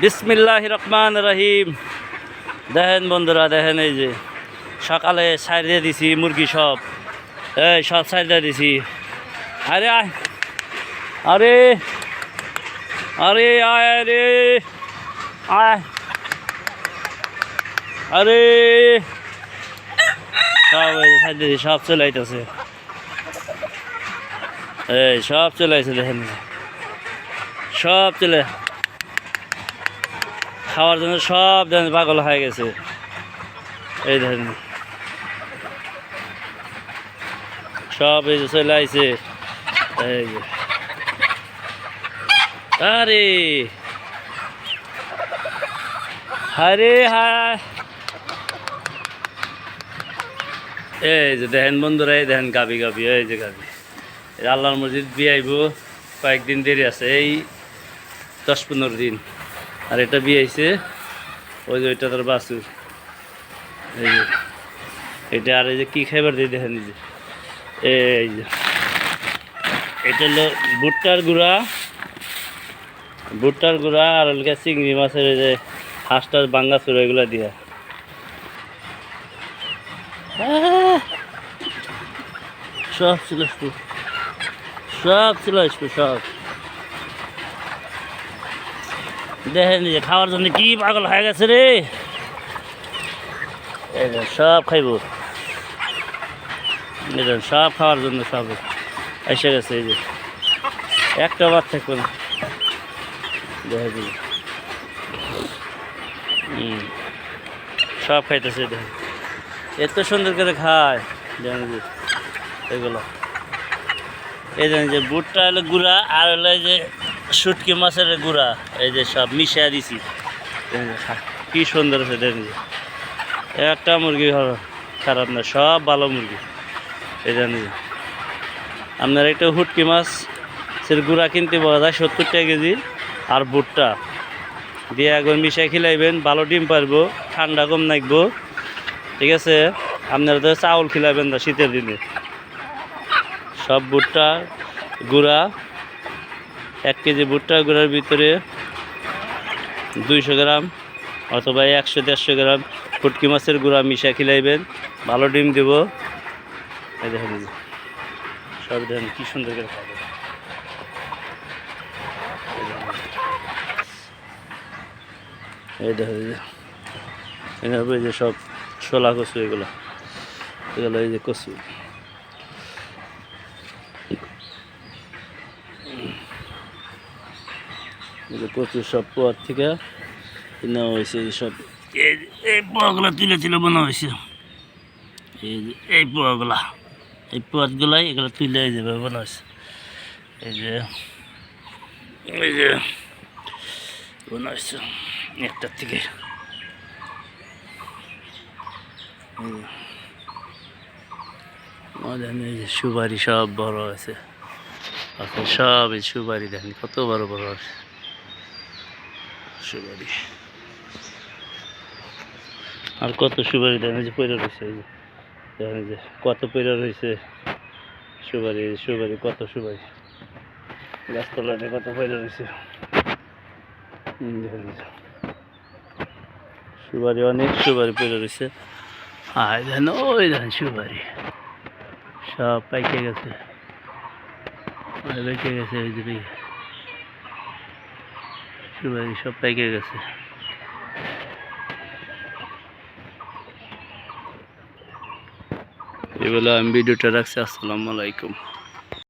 বিসমিল্লাহ রহমান রহিম দেখেন বন্ধুরা দেখেন এই যে সকালে সাইড দিয়ে দিছি মুরগি সব। এই সব সাইড দিয়ে দিছি। আরে আয়। আরে আরে আয় রে আয়। আরে। সব এই সাইড দিয়ে দিছি, সব চলে আইতেছে। এই সব চলে আসছে দেখেন। সব চলে খাওয়ার জন্য সব দেখেন পাগল হয়ে গেছে। এই দেখেন। সব এই যে চলে আইছে। আরে। আরে হায়। এই যে দেখেন বন্ধুরা, এই দেখেন গাবি গাবি, এই যে গাবি। আল্লাহর মসজিদ বিয়ে আইব, কয়েকদিন দেরি আছে, এই দশ পনেরো দিন। আর এটা বিয়ে আইছে ওই যে ওইটা তার বাসুর এই যে, এটা আর এই যে কী খাইবার দিয়ে দেখেন যে। এই যে, এটা হলো ভুট্টার গুঁড়া। ভুট্টার গুঁড়া আর হলকে চিংড়ি মাছের এই যে হাঁসটার বাঙ্গা চুড়ো এগুলো দিয়া! সব ছিল সব ছিল সব। দেখেন যে খাওয়ার জন্য কি পাগল হয়ে গেছে রে। সব খাইব। সব খাওয়ার জন্য সব এসে গেছে এই যে। একটা বার থাকবে না দেখে দিন সব খাইতেছে দেখেন। এত সুন্দর করে খায় দেখেন যে, এগুলো। এই যে বুটটা হলো গুঁড়া আর হলো যে শুটকি মাছের গুঁড়া, এই যে সব মিশিয়ে দিছি। কি সুন্দর আছে দেখেন একটা মুরগি খারাপ না, সব ভালো মুরগি। এই যে আপনার একটা হুটকি মাছ, সের গুঁড়া কিনতে পাওয়া যায় সত্তর টাকা কেজি, আর বুটটা দিয়ে একবার মিশাই খিলাইবেন, ভালো ডিম পারব, ঠান্ডা কম নাকবো ঠিক আছে? আপনারা তো চাউল খিলাবেন না শীতের দিনে। সব ভুট্টা, গুঁড়া এক কেজি ভুট্টা গুঁড়ার ভিতরে দুইশো গ্রাম অথবা একশো, দেড়শো গ্রাম ফুটকি মাছের গুঁড়া মিশা খিলাইবেন। ভালো ডিম দেব। এই দেখেন সব দেখেন কি সুন্দর করে খাবে। এই দেখেন যে এই যে সব ছোলা কচু এগুলো এগুলো এই যে কচু এই যে কচু সব পোয়ার থেকে নেওয়া হয়েছে এই সব এই এই পোয়াগুলো তুলে তুলে বানা হয়েছে। এই যে এই পোয়াগুলা। এই পোয়াতগুলাই এগুলো তুলে এই যেভাবে বানা হয়েছে। এই যে এই যে বানা হয়েছে একটার থেকে। এই যে। সুপারি সব বড় আছে আছে সব এই সুপারি দেখেন কত বড় বড় আছে সুপারি। আর কত সুপারি দেখেন যে পয়রা রয়েছে দেখেন যে কত পয়রা রয়েছে সুপারি সুপারি, কত সুপারি? গাছতলাতে কত পয়রা রয়েছে? দেখেন সুপারি, অনেক সুপারি পয়রা রয়েছে। আর দেখেন ওই দেখেন সুপারি। সব পাইকে গেছে। পাইকে গেছে ওই পাইকে। সুপারি সব পাইকে গেছে। এবেলা আমি ভিডিওটা রাখছি আসসালামু আলাইকুম।